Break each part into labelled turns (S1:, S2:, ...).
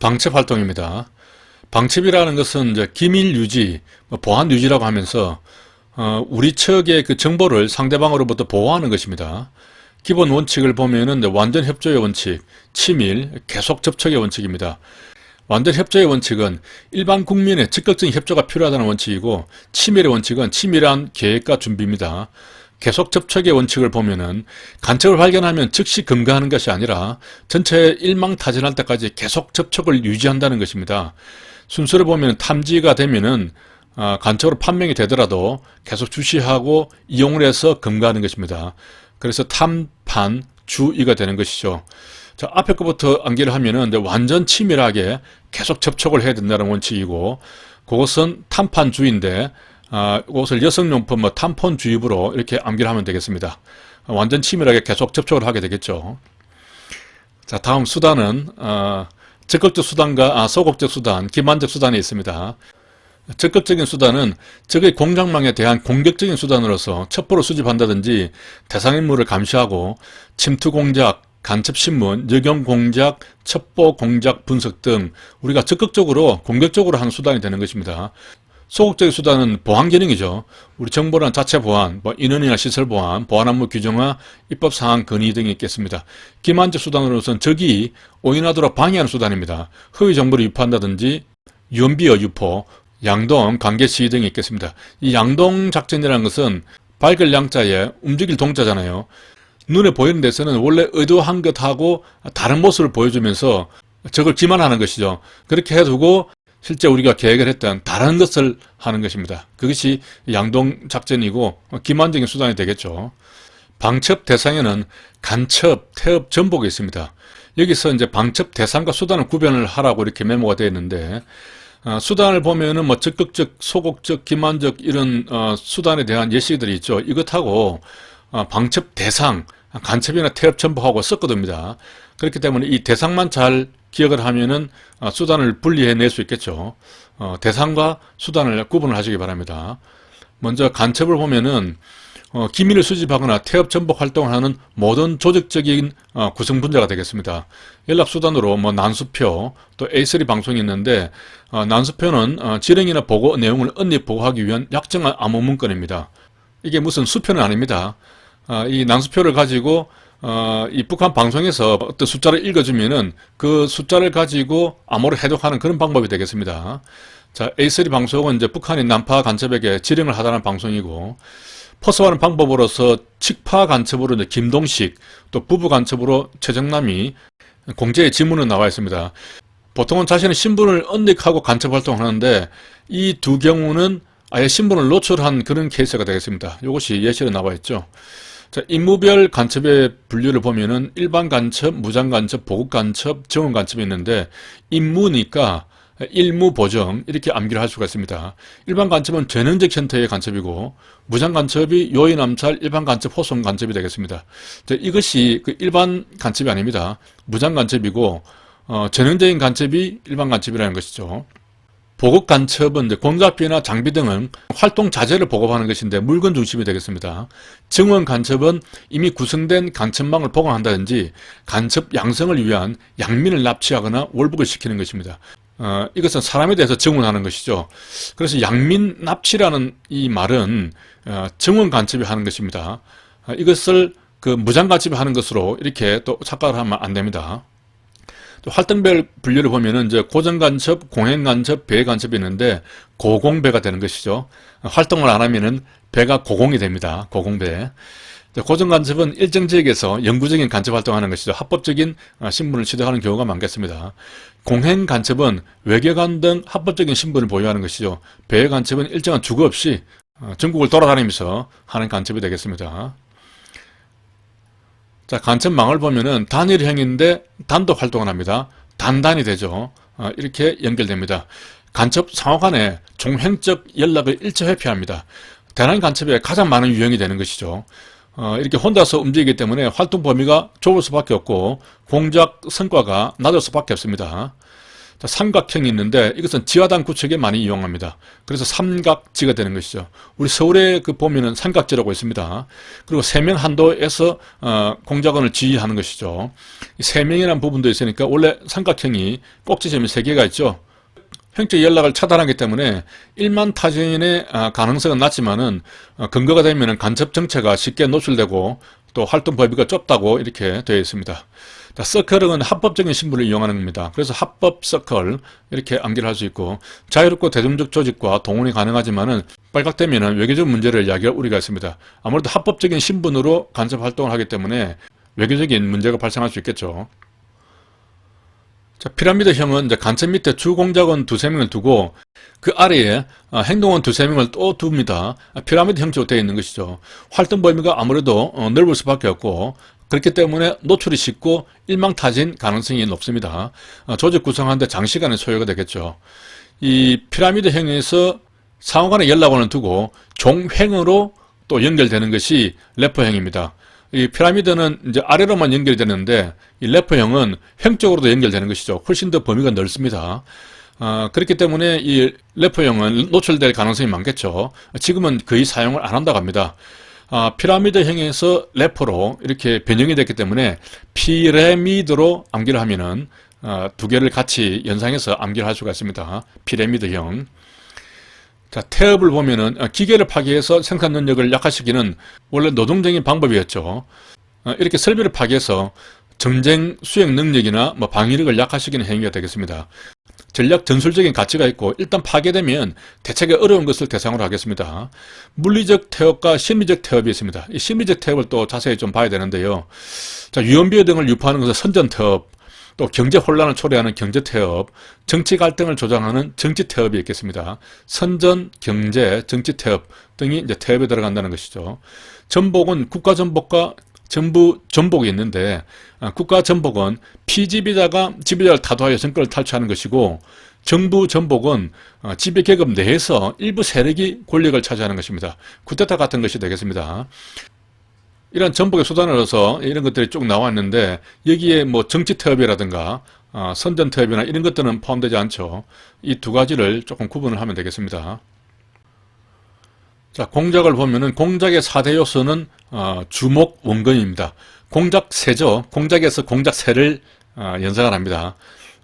S1: 방첩 활동입니다. 방첩이라는 것은 이제 기밀 유지, 뭐 보안 유지라고 하면서 어, 우리 측의 그 정보를 상대방으로부터 보호하는 것입니다. 기본 원칙을 보면은 완전 협조의 원칙, 치밀, 계속 접촉의 원칙입니다. 완전 협조의 원칙은 일반 국민의 적극적인 협조가 필요하다는 원칙이고 치밀의 원칙은 치밀한 계획과 준비입니다. 계속 접촉의 원칙을 보면은 간첩을 발견하면 즉시 금가하는 것이 아니라 전체 일망타진할 때까지 계속 접촉을 유지한다는 것입니다. 순서를 보면 탐지가 되면은 아, 간첩으로 판명이 되더라도 계속 주시하고 이용을 해서 금가하는 것입니다. 그래서 탐판 주의가 되는 것이죠. 자, 앞에 것부터 암기를 하면은 완전 치밀하게 계속 접촉을 해야 된다는 원칙이고 그것은 탐판 주의인데 아, 이것을 여성용품 뭐 탐폰 주입으로 이렇게 암기를 하면 되겠습니다. 완전 치밀하게 계속 접촉을 하게 되겠죠. 자, 다음 수단은 어, 적극적 수단과 아, 소극적 수단, 기만적 수단이 있습니다. 적극적인 수단은 적의 공작망에 대한 공격적인 수단으로서 첩보를 수집한다든지 대상 인물을 감시하고 침투 공작, 간첩 신문, 여경 공작, 첩보 공작 분석 등 우리가 적극적으로 공격적으로 하는 수단이 되는 것입니다. 소극적인 수단은 보안 기능이죠. 우리 정보란 자체 보안, 뭐 인원이나 시설 보안, 보안 업무 규정화, 입법 사항 건의 등이 있겠습니다. 기만적 수단으로서는 적이 오인하도록 방해하는 수단입니다. 허위 정보를 유포한다든지 유언비어 유포, 양동, 관계 시위 등이 있겠습니다. 이 양동 작전이라는 것은 밝을 양자에 움직일 동자잖아요. 눈에 보이는 데서는 원래 의도한 것하고 다른 모습을 보여주면서 적을 기만하는 것이죠. 그렇게 해두고 실제 우리가 계획을 했던 다른 것을 하는 것입니다. 그것이 양동 작전이고 기만적인 수단이 되겠죠. 방첩 대상에는 간첩, 태업, 전복이 있습니다. 여기서 이제 방첩 대상과 수단을 구별을 하라고 이렇게 메모가 되어 있는데 어, 수단을 보면은 뭐 적극적, 소극적, 기만적 이런 어, 수단에 대한 예시들이 있죠. 이것하고 어, 방첩 대상, 간첩이나 태업 전복하고 섞어둡니다. 그렇기 때문에 이 대상만 잘 기억을 하면은 어, 수단을 분리해낼 수 있겠죠. 어, 대상과 수단을 구분을 하시기 바랍니다. 먼저 간첩을 보면은 어, 기밀을 수집하거나 태업 전복 활동을 하는 모든 조직적인 어, 구성 분자가 되겠습니다. 연락 수단으로 뭐 난수표 또 A3 방송이 있는데 어, 난수표는 어, 지령이나 보고 내용을 언립 보고하기 위한 약정한 암호 문건입니다. 이게 무슨 수표는 아닙니다. 어, 이 난수표를 가지고 어, 이 북한 방송에서 어떤 숫자를 읽어주면은 그 숫자를 가지고 암호를 해독하는 그런 방법이 되겠습니다. 자, A3 방송은 이제 북한이 난파 간첩에게 지령을 하다는 방송이고, 퍼스하는 방법으로서 칙파 간첩으로 이제 김동식, 또 부부 간첩으로 최정남이 공제의 지문은 나와 있습니다. 보통은 자신의 신분을 언닉하고 간첩 활동하는데 이 두 경우는 아예 신분을 노출한 그런 케이스가 되겠습니다. 이것이 예시로 나와 있죠. 자, 임무별 간첩의 분류를 보면은 일반 간첩, 무장 간첩, 보급 간첩, 정원 간첩이 있는데 임무니까 일무 보정 이렇게 암기를 할 수가 있습니다. 일반 간첩은 전형적 형태의 간첩이고 무장 간첩이 요인 암살, 일반 간첩, 호송 간첩이 되겠습니다. 자, 이것이 그 일반 간첩이 아닙니다. 무장 간첩이고 어, 전형적인 간첩이 일반 간첩이라는 것이죠. 보급 간첩은 이제 공작비나 장비 등은 활동 자재를 보급하는 것인데 물건 중심이 되겠습니다. 증원 간첩은 이미 구성된 간첩망을 보관한다든지 간첩 양성을 위한 양민을 납치하거나 월북을 시키는 것입니다. 어, 이것은 사람에 대해서 증언하는 것이죠. 그래서 양민 납치라는 이 말은 어, 증언 간첩이 하는 것입니다. 어, 이것을 그 무장 간첩이 하는 것으로 이렇게 또 착각을 하면 안 됩니다. 활동별 분류를 보면은 이제 고정 간첩, 공행 간첩, 배 간첩이 있는데 고공배가 되는 것이죠. 활동을 안 하면은 배가 고공이 됩니다. 고공배. 고정 간첩은 일정 지역에서 영구적인 간첩 활동하는 것이죠. 합법적인 어, 신분을 취득하는 경우가 많겠습니다. 공행 간첩은 외교관 등 합법적인 신분을 보유하는 것이죠. 배 간첩은 일정한 주거 없이 어, 전국을 돌아다니면서 하는 간첩이 되겠습니다. 자, 간첩망을 보면은 단일형인데 단독 활동을 합니다. 단단이 되죠. 어, 이렇게 연결됩니다. 간첩 상호 간에 종횡적 연락을 일체 회피합니다. 대란 간첩에 가장 많은 유형이 되는 것이죠. 어, 이렇게 혼자서 움직이기 때문에 활동 범위가 좁을 수밖에 없고 공작 성과가 낮을 수밖에 없습니다. 자, 삼각형이 있는데 이것은 지하단 구축에 많이 이용합니다. 그래서 삼각지가 되는 것이죠. 우리 서울에 그 보면은 삼각지라고 있습니다. 그리고 세명 한도에서 어, 공작원을 지휘하는 것이죠. 이 세명이라는 부분도 있으니까 원래 삼각형이 꼭지점이 세 개가 있죠. 형적 연락을 차단하기 때문에 1만 타진의 아, 가능성은 낮지만은 어, 근거가 되면 간첩 정체가 쉽게 노출되고 또 활동 범위가 좁다고 이렇게 되어 있습니다. 자, 서클은 합법적인 신분을 이용하는 겁니다. 그래서 합법 서클 이렇게 암기를 할 수 있고 자유롭고 대중적 조직과 동원이 가능하지만은 빨갛되면은 외교적 문제를 야기할 우리가 있습니다. 아무래도 합법적인 신분으로 간첩 활동을 하기 때문에 외교적인 문제가 발생할 수 있겠죠. 자, 피라미드형은 이제 간첩 밑에 주공작원 두세 명을 두고 그 아래에 아, 행동원 두세 명을 또 둡니다. 아, 피라미드 형식으로 되어 있는 것이죠. 활동 범위가 아무래도 어, 넓을 수밖에 없고 그렇기 때문에 노출이 쉽고 일망타진 가능성이 높습니다. 어, 조직 구성하는데 장시간의 소요가 되겠죠. 이 피라미드형에서 상호간의 연락원을 두고 종횡으로 또 연결되는 것이 래퍼형입니다. 이 피라미드는 이제 아래로만 연결이 되는데 이 래퍼형은 형적으로도 연결되는 것이죠. 훨씬 더 범위가 넓습니다. 어, 그렇기 때문에 이 래퍼형은 노출될 가능성이 많겠죠. 지금은 거의 사용을 안 한다고 합니다. 아, 피라미드형에서 래퍼로 이렇게 변형이 됐기 때문에 피라미드로 암기를 하면은 어, 두 개를 같이 연상해서 암기를 할 수가 있습니다. 피라미드형. 자, 태업을 보면은 어, 기계를 파괴해서 생산 능력을 약화시키는 원래 노동적인 방법이었죠. 어, 이렇게 설비를 파괴해서 정쟁 수행 능력이나 뭐 방위력을 약화시키는 행위가 되겠습니다. 전략 전술적인 가치가 있고 일단 파괴되면 대책이 어려운 것을 대상으로 하겠습니다. 물리적 태업과 심리적 태업이 있습니다. 이 심리적 태업을 또 자세히 좀 봐야 되는데요. 자, 유언비어 등을 유포하는 것은 선전 태업, 또 경제 혼란을 초래하는 경제 태업, 정치 갈등을 조장하는 정치 태업이 있겠습니다. 선전, 경제, 정치 태업 등이 이제 태업에 들어간다는 것이죠. 전복은 국가 전복과 정부 전복이 있는데 아, 국가 전복은 피지배자가 지배자를 타도하여 정권을 탈취하는 것이고 정부 전복은 어, 지배 계급 내에서 일부 세력이 권력을 차지하는 것입니다. 쿠데타 같은 것이 되겠습니다. 이런 전복의 수단으로서 이런 것들이 쭉 나왔는데 여기에 뭐 정치 태업이라든가 어, 선전 태업이나 이런 것들은 포함되지 않죠. 이 두 가지를 조금 구분을 하면 되겠습니다. 자, 공작을 보면은 공작의 4대 요소는 어, 주목 원근입니다. 공작세죠. 공작에서 공작세를 어, 연상을 합니다.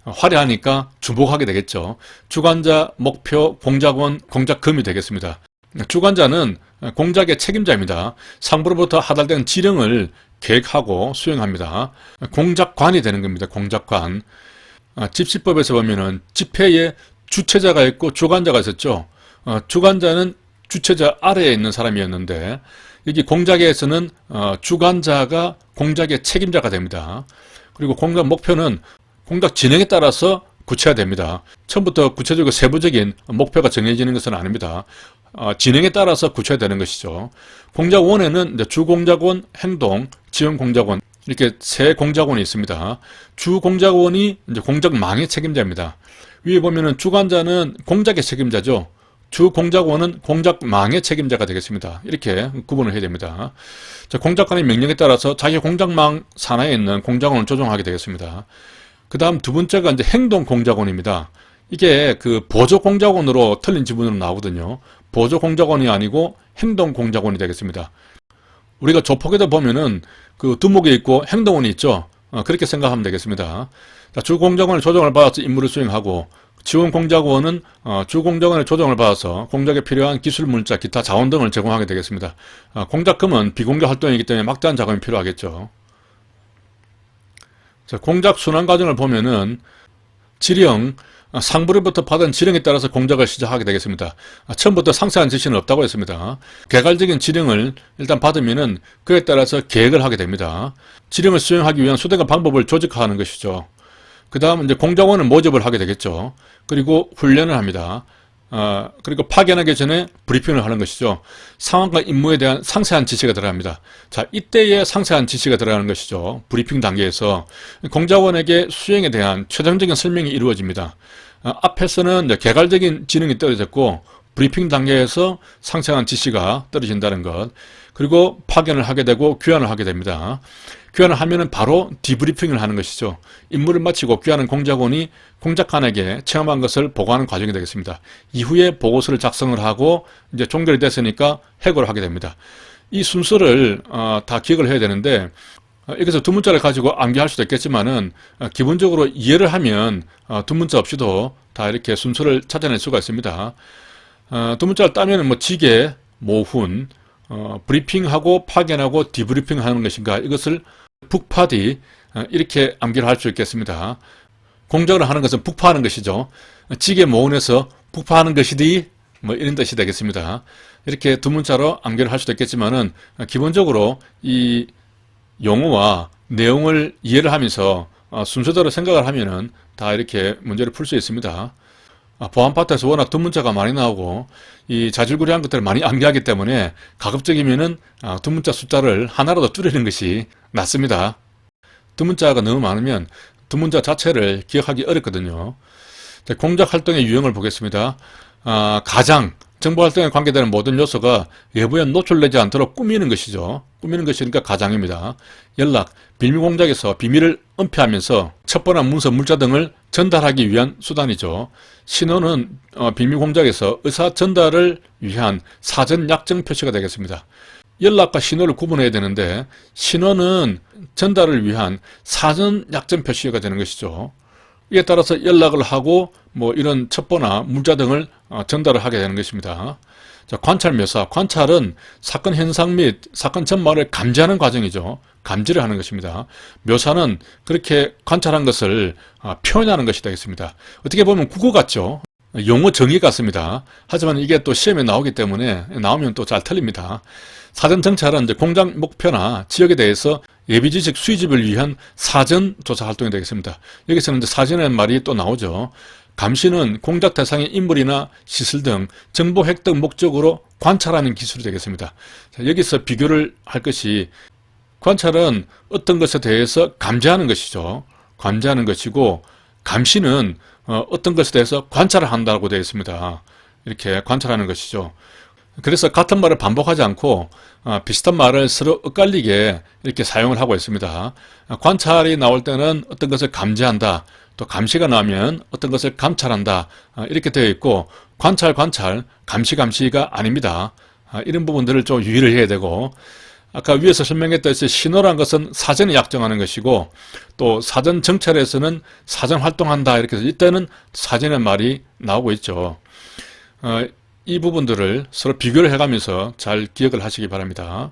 S1: 어, 화려하니까 주목하게 되겠죠. 주관자, 목표, 공작원, 공작금이 되겠습니다. 주관자는 공작의 책임자입니다. 상부로부터 하달된 지령을 계획하고 수행합니다. 공작관이 되는 겁니다. 공작관. 아, 집시법에서 보면은 집회에 주체자가 있고 주관자가 있었죠. 어, 주관자는 주체자 아래에 있는 사람이었는데 여기 공작에서는 어, 주관자가 공작의 책임자가 됩니다. 그리고 공작 목표는 공작 진행에 따라서 구체화됩니다. 처음부터 구체적이고 세부적인 목표가 정해지는 것은 아닙니다. 어, 진행에 따라서 구체화되는 것이죠. 공작원에는 주공작원, 행동, 지원공작원 이렇게 세 공작원이 있습니다. 주공작원이 이제 공작망의 책임자입니다. 위에 보면은 주관자는 공작의 책임자죠. 주 공작원은 공작망의 책임자가 되겠습니다. 이렇게 구분을 해야 됩니다. 자, 공작관의 명령에 따라서 자기 공작망 산하에 있는 공작원을 조정하게 되겠습니다. 그 다음 두 번째가 이제 행동 공작원입니다. 이게 그 보조 공작원으로 틀린 지분으로 나오거든요. 보조 공작원이 아니고 행동 공작원이 되겠습니다. 우리가 조폭에도 보면은 그 두목이 있고 행동원이 있죠. 어, 그렇게 생각하면 되겠습니다. 자, 주 공작원의 조정을 받아서 임무를 수행하고 지원 공작원은 어, 주 공작원의 조정을 받아서 공작에 필요한 기술 물자, 기타 자원 등을 제공하게 되겠습니다. 어, 공작금은 비공개 활동이기 때문에 막대한 자금이 필요하겠죠. 자, 공작 순환 과정을 보면은 지령, 어, 상부로부터 받은 지령에 따라서 공작을 시작하게 되겠습니다. 아, 처음부터 상세한 지시는 없다고 했습니다. 개괄적인 지령을 일단 받으면은 그에 따라서 계획을 하게 됩니다. 지령을 수행하기 위한 수단과 방법을 조직화하는 것이죠. 그 다음 이제 공작원은 모집을 하게 되겠죠. 그리고 훈련을 합니다. 어, 그리고 파견하기 전에 브리핑을 하는 것이죠. 상황과 임무에 대한 상세한 지시가 들어갑니다. 자, 이때에 상세한 지시가 들어가는 것이죠. 브리핑 단계에서 공작원에게 수행에 대한 최종적인 설명이 이루어집니다. 어, 앞에서는 개괄적인 지능이 떨어졌고 브리핑 단계에서 상세한 지시가 떨어진다는 것. 그리고 파견을 하게 되고 귀환을 하게 됩니다. 귀환을 하면은 바로 디브리핑을 하는 것이죠. 임무를 마치고 귀환한 공작원이 공작관에게 체험한 것을 보고하는 과정이 되겠습니다. 이후에 보고서를 작성을 하고 이제 종결이 됐으니까 해고를 하게 됩니다. 이 순서를 어, 다 기억을 해야 되는데 어, 여기서 두 문자를 가지고 암기할 수도 있겠지만은 어, 기본적으로 이해를 하면 어, 두 문자 없이도 다 이렇게 순서를 찾아낼 수가 있습니다. 어, 두 문자를 따면은 뭐 지게, 모훈, 어, 브리핑하고 파견하고 디브리핑 하는 것인가 이것을 북파디 어, 이렇게 암기를 할 수 있겠습니다. 공작을 하는 것은 북파하는 것이죠. 지게 모훈에서 북파하는 것이디 뭐 이런 뜻이 되겠습니다. 이렇게 두 문자로 암기를 할 수도 있겠지만은 어, 기본적으로 이 용어와 내용을 이해를 하면서 어, 순서대로 생각을 하면은 다 이렇게 문제를 풀 수 있습니다. 아, 보안 파트에서 워낙 두 문자가 많이 나오고 이 자질구레한 것들을 많이 암기하기 때문에 가급적이면은 아, 두 문자 숫자를 하나라도 줄이는 것이 낫습니다. 두 문자가 너무 많으면 두 문자 자체를 기억하기 어렵거든요. 자, 공작 활동의 유형을 보겠습니다. 아, 가장 정보 활동에 관계되는 모든 요소가 외부에 노출되지 않도록 꾸미는 것이죠. 꾸미는 것이니까 가장입니다. 연락, 비밀 공작에서 비밀을 은폐하면서 첩보나 문서, 물자 등을 전달하기 위한 수단이죠. 신호는 어, 비밀 공작에서 의사 전달을 위한 사전 약정 표시가 되겠습니다. 연락과 신호를 구분해야 되는데 신호는 전달을 위한 사전 약정 표시가 되는 것이죠. 이에 따라서 연락을 하고 뭐 이런 첩보나 문자 등을 어, 전달을 하게 되는 것입니다. 자, 관찰 묘사. 관찰은 사건 현상 및 사건 전말을 감지하는 과정이죠. 감지를 하는 것입니다. 묘사는 그렇게 관찰한 것을 어, 표현하는 것이 되겠습니다. 어떻게 보면 국어 같죠. 용어 정의 같습니다. 하지만 이게 또 시험에 나오기 때문에 나오면 또 잘 틀립니다. 사전 정찰은 이제 공장 목표나 지역에 대해서 예비 지식 수집을 위한 사전 조사 활동이 되겠습니다. 여기서는 이제 사전의 말이 또 나오죠. 감시는 공작 대상의 인물이나 시설 등 정보 획득 목적으로 관찰하는 기술이 되겠습니다. 자, 여기서 비교를 할 것이 관찰은 어떤 것에 대해서 감지하는 것이죠. 감지하는 것이고 감시는 어, 어떤 것에 대해서 관찰을 한다고 되어 있습니다. 이렇게 관찰하는 것이죠. 그래서 같은 말을 반복하지 않고 어, 비슷한 말을 서로 엇갈리게 이렇게 사용을 하고 있습니다. 어, 관찰이 나올 때는 어떤 것을 감지한다. 또 감시가 나면 어떤 것을 감찰한다. 어, 이렇게 되어 있고 관찰 관찰 감시 감시가 아닙니다. 아, 이런 부분들을 좀 유의를 해야 되고 아까 위에서 설명했듯이 신호란 것은 사전에 약정하는 것이고 또 사전 정찰에서는 사전 활동한다 이렇게 해서 이때는 사전의 말이 나오고 있죠. 어, 이 부분들을 서로 비교를 해가면서 잘 기억을 하시기 바랍니다.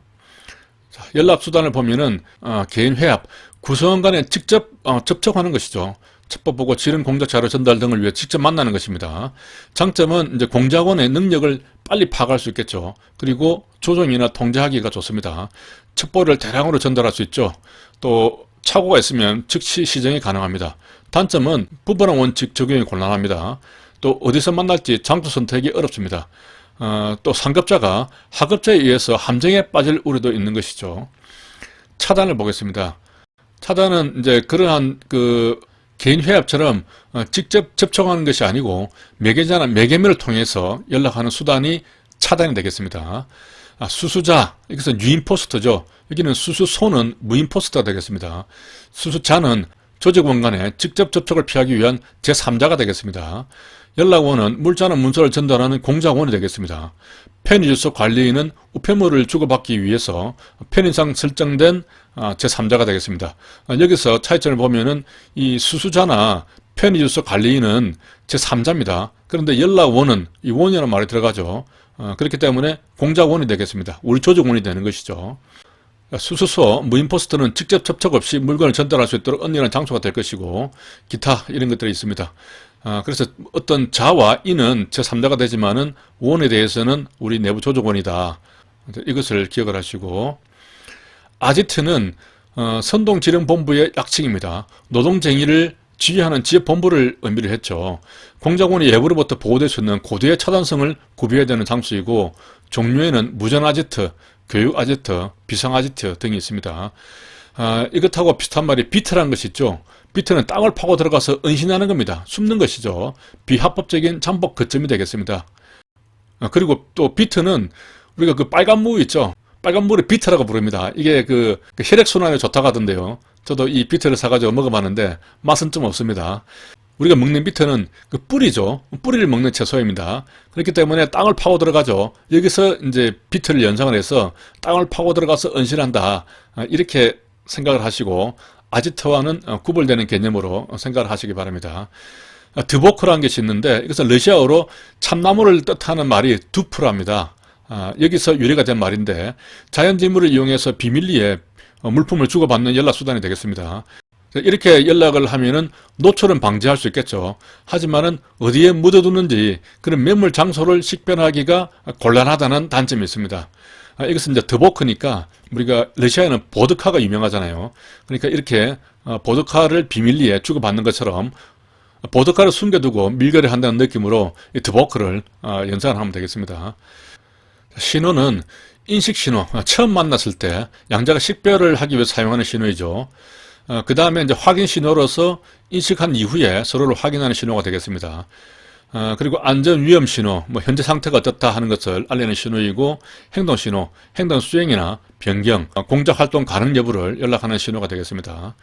S1: 자, 연락 수단을 보면은 어, 개인 회합, 구성원 간에 직접 어, 접촉하는 것이죠. 첩보 보고 지른 공작 자료 전달 등을 위해 직접 만나는 것입니다. 장점은 이제 공작원의 능력을 빨리 파악할 수 있겠죠. 그리고 조정이나 통제하기가 좋습니다. 첩보를 대량으로 전달할 수 있죠. 또 착오가 있으면 즉시 시정이 가능합니다. 단점은 부분한 원칙 적용이 곤란합니다. 또 어디서 만날지 장소 선택이 어렵습니다. 어, 또 상급자가 하급자에 의해서 함정에 빠질 우려도 있는 것이죠. 차단을 보겠습니다. 차단은 이제 그러한 그 개인 회합처럼 어, 직접 접촉하는 것이 아니고 매개자나 매개면을 통해서 연락하는 수단이 차단이 되겠습니다. 아, 수수자, 이것은 유인포스트죠. 여기는 수수소는 무인포스트가 되겠습니다. 수수자는 조직원 간에 직접 접촉을 피하기 위한 제3자가 되겠습니다. 연락원은 물자나 문서를 전달하는 공작원이 되겠습니다. 편의주소 관리인은 우편물을 주고받기 위해서 편의상 설정된 아, 제3자가 되겠습니다. 아, 여기서 차이점을 보면은 이 수수자나 편의주소 관리인은 제3자입니다. 그런데 연락원은 이 원이라는 말이 들어가죠. 어, 그렇기 때문에 공작원이 되겠습니다. 우리 조직원이 되는 것이죠. 수수소, 무인포스트는 직접 접촉 없이 물건을 전달할 수 있도록 언니는 장소가 될 것이고 기타 이런 것들이 있습니다. 아, 그래서 어떤 자와 인은 제3자가 되지만은 원에 대해서는 우리 내부 조직원이다. 이것을 기억을 하시고 아지트는 어, 선동지령본부의 약칭입니다. 노동쟁의를 지휘하는 지역본부를 의미를 했죠. 공작원이 예부로부터 보호될 수 있는 고도의 차단성을 구비해야 되는 장소이고 종류에는 무전아지트, 교육아지트, 비상아지트 등이 있습니다. 아, 이것하고 비슷한 말이 비트라는 것이 있죠. 비트는 땅을 파고 들어가서 은신하는 겁니다. 숨는 것이죠. 비합법적인 잠복 거점이 되겠습니다. 아, 그리고 또 비트는 우리가 그 빨간 무 있죠. 빨간 물에 비트라고 부릅니다. 이게 그, 그 혈액순환에 좋다고 하던데요. 저도 이 비트를 사가지고 먹어봤는데 맛은 좀 없습니다. 우리가 먹는 비트는 그 뿌리죠. 뿌리를 먹는 채소입니다. 그렇기 때문에 땅을 파고 들어가죠. 여기서 이제 비트를 연상을 해서 땅을 파고 들어가서 은신한다. 아, 이렇게 생각을 하시고 아지트와는 어, 구별되는 개념으로 생각을 하시기 바랍니다. 아, 드보크라는 것이 있는데 이것은 러시아어로 참나무를 뜻하는 말이 두프랍니다. 아, 여기서 유래가 된 말인데 자연지물을 이용해서 비밀리에 어, 물품을 주고받는 연락수단이 되겠습니다. 이렇게 연락을 하면은 노출은 방지할 수 있겠죠. 하지만은 어디에 묻어두는지 그런 매물 장소를 식별하기가 곤란하다는 단점이 있습니다. 아, 이것은 이제 드보크니까 우리가 러시아에는 보드카가 유명하잖아요. 그러니까 이렇게 어, 보드카를 비밀리에 주고받는 것처럼 보드카를 숨겨두고 밀거래 한다는 느낌으로 이 드보크를 어, 연상을 하면 되겠습니다. 신호는 인식 신호, 어, 처음 만났을 때 양자가 식별을 하기 위해 사용하는 신호이죠. 어, 그 다음에 이제 확인 신호로서 인식한 이후에 서로를 확인하는 신호가 되겠습니다. 어, 그리고 안전 위험 신호, 뭐 현재 상태가 어떻다 하는 것을 알리는 신호이고 행동 신호, 행동 수행이나 변경, 어, 공작 활동 가능 여부를 연락하는 신호가 되겠습니다.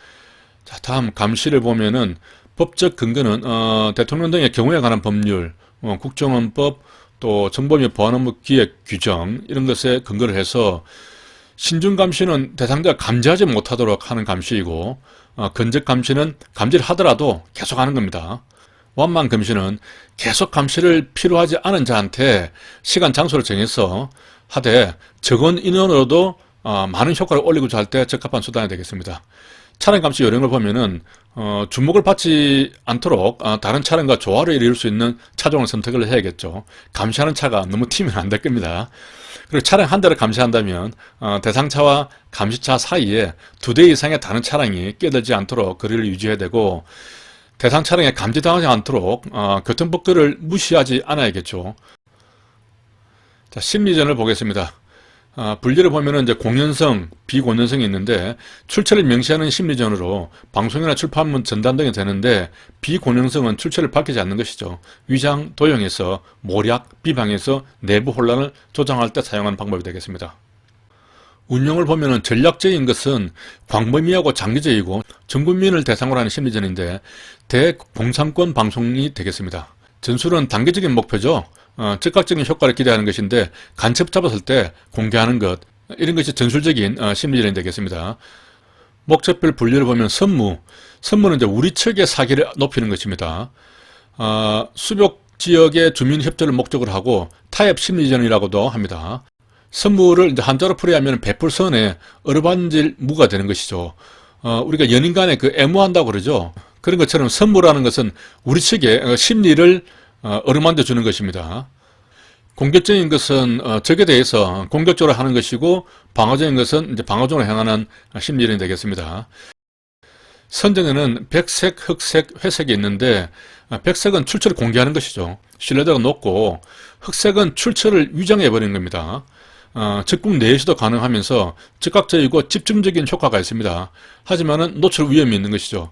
S1: 자, 다음 감시를 보면은 법적 근거는 어, 대통령 등의 경우에 관한 법률, 어, 국정원법, 또 정보및 보안업무 기획 규정 이런 것에 근거를 해서 신중 감시는 대상자가 감지하지 못하도록 하는 감시이고 어, 건적 감시는 감지를 하더라도 계속 하는 겁니다. 완만 감시는 계속 감시를 필요하지 않은 자한테 시간 장소를 정해서 하되 적은 인원으로도 어, 많은 효과를 올리고자 할 때 적합한 수단이 되겠습니다. 차량 감시 요령을 보면은 어, 주목을 받지 않도록 어, 다른 차량과 조화를 이룰 수 있는 차종을 선택을 해야겠죠. 감시하는 차가 너무 튀면 안 될 겁니다. 그리고 차량 한 대를 감시한다면 어, 대상차와 감시차 사이에 두 대 이상의 다른 차량이 끼어들지 않도록 거리를 유지해야 되고 대상 차량에 감지당하지 않도록 어, 교통법규를 무시하지 않아야겠죠. 자, 심리전을 보겠습니다. 아, 분리를 보면은 이제 공연성, 비공연성이 있는데 출처를 명시하는 심리전으로 방송이나 출판문 전단 등이 되는데 비공연성은 출처를 밝히지 않는 것이죠. 위장, 도용해서 모략, 비방해서 내부 혼란을 조장할 때 사용하는 방법이 되겠습니다. 운영을 보면은 전략적인 것은 광범위하고 장기적이고 전 국민을 대상으로 하는 심리전인데 대공산권 방송이 되겠습니다. 전술은 단계적인 목표죠. 어, 즉각적인 효과를 기대하는 것인데 간첩 잡았을 때 공개하는 것 이런 것이 전술적인 어, 심리전이 되겠습니다. 목적별 분류를 보면 선무, 선무는 이제 우리 측의 사기를 높이는 것입니다. 어, 수벽 지역의 주민 협조를 목적으로 하고 타협 심리전이라고도 합니다. 선무를 이제 한자로 풀이하면 베풀선에 어루반질 무가 되는 것이죠. 어, 우리가 연인 간에 그 애무한다고 그러죠. 그런 것처럼 선무라는 것은 우리 측의 어, 심리를 어, 어루만져 주는 것입니다. 공격적인 것은 어, 적에 대해서 공격적으로 하는 것이고 방어적인 것은 이제 방어적으로 행하는 심리전이 되겠습니다. 선정에는 백색, 흑색, 회색이 있는데 어, 백색은 출처를 공개하는 것이죠. 신뢰도가 높고 흑색은 출처를 위장해 버리는 겁니다. 어, 적국 내에서도 가능하면서 즉각적이고 집중적인 효과가 있습니다. 하지만은 노출 위험이 있는 것이죠.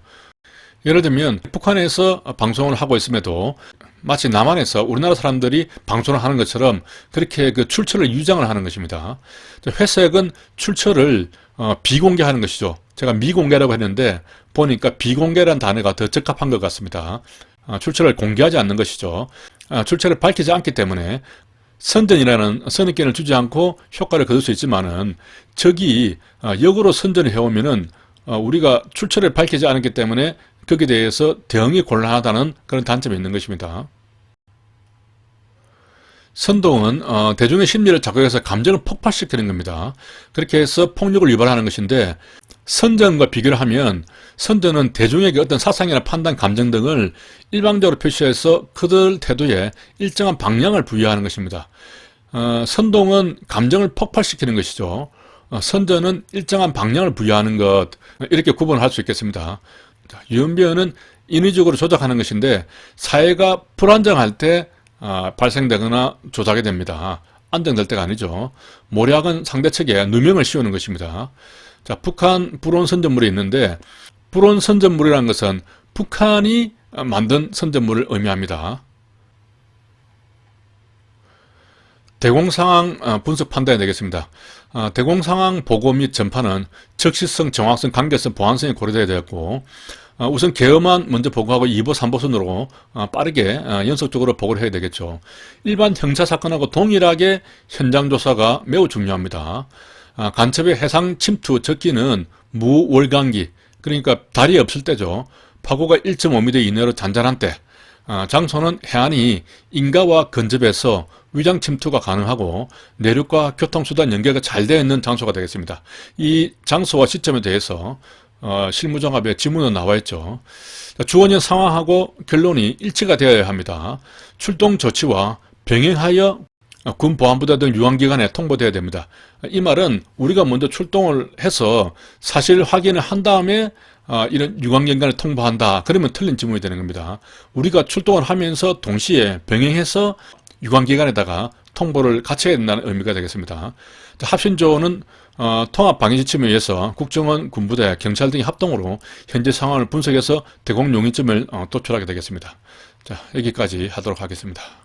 S1: 예를 들면 북한에서 방송을 하고 있음에도 마치 남한에서 우리나라 사람들이 방송을 하는 것처럼 그렇게 그 출처를 유장을 하는 것입니다. 회색은 출처를 어, 비공개하는 것이죠. 제가 미공개라고 했는데 보니까 비공개라는 단어가 더 적합한 것 같습니다. 어, 출처를 공개하지 않는 것이죠. 어, 출처를 밝히지 않기 때문에 선전이라는 선입견을 주지 않고 효과를 거둘 수 있지만은 적이 어, 역으로 선전을 해오면은 어, 우리가 출처를 밝히지 않았기 때문에 거기에 대해서 대응이 곤란하다는 그런 단점이 있는 것입니다. 선동은 어, 대중의 심리를 자극해서 감정을 폭발시키는 겁니다. 그렇게 해서 폭력을 유발하는 것인데 선전과 비교를 하면 선전은 대중에게 어떤 사상이나 판단, 감정 등을 일방적으로 표시해서 그들 태도에 일정한 방향을 부여하는 것입니다. 어, 선동은 감정을 폭발시키는 것이죠. 어, 선전은 일정한 방향을 부여하는 것 이렇게 구분할 수 있겠습니다. 유언비어는 인위적으로 조작하는 것인데 사회가 불안정할 때 아, 발생되거나 조작이 됩니다. 안정될 때가 아니죠. 모략은 상대 측에 누명을 씌우는 것입니다. 자, 북한 불온 선전물이 있는데 불온 선전물이라는 것은 북한이 만든 선전물을 의미합니다. 대공상황 어, 분석 판단이 되겠습니다. 어, 대공상황 보고 및 전파는 적시성, 정확성, 관계성, 보안성이 고려되어야 되었고 어, 우선 계엄만 먼저 보고하고 2보, 3보 순으로 어, 빠르게 어, 연속적으로 보고를 해야 되겠죠. 일반 형사 사건하고 동일하게 현장 조사가 매우 중요합니다. 아, 간첩의 해상 침투 적기는 무월간기 그러니까 달이 없을 때죠. 파고가 1.5m 이내로 잔잔한 때 아, 장소는 해안이 인가와 근접해서 위장 침투가 가능하고 내륙과 교통수단 연계가 잘 되어 있는 장소가 되겠습니다. 이 장소와 시점에 대해서 어, 실무정합에 지문은 나와 있죠. 자, 주어진 상황하고 결론이 일치가 되어야 합니다. 출동 조치와 병행하여 군 보안부대 등 유한기관에 통보되어야 됩니다. 이 말은 우리가 먼저 출동을 해서 사실 확인을 한 다음에 아, 이런 유관기관에 통보한다. 그러면 틀린 지문이 되는 겁니다. 우리가 출동을 하면서 동시에 병행해서 유관기관에다가 통보를 같이 해야 된다는 의미가 되겠습니다. 자, 합신조는 어, 통합방위지침에 의해서 국정원, 군부대, 경찰 등이 합동으로 현재 상황을 분석해서 대공 용의점을 어, 도출하게 되겠습니다. 자, 여기까지 하도록 하겠습니다.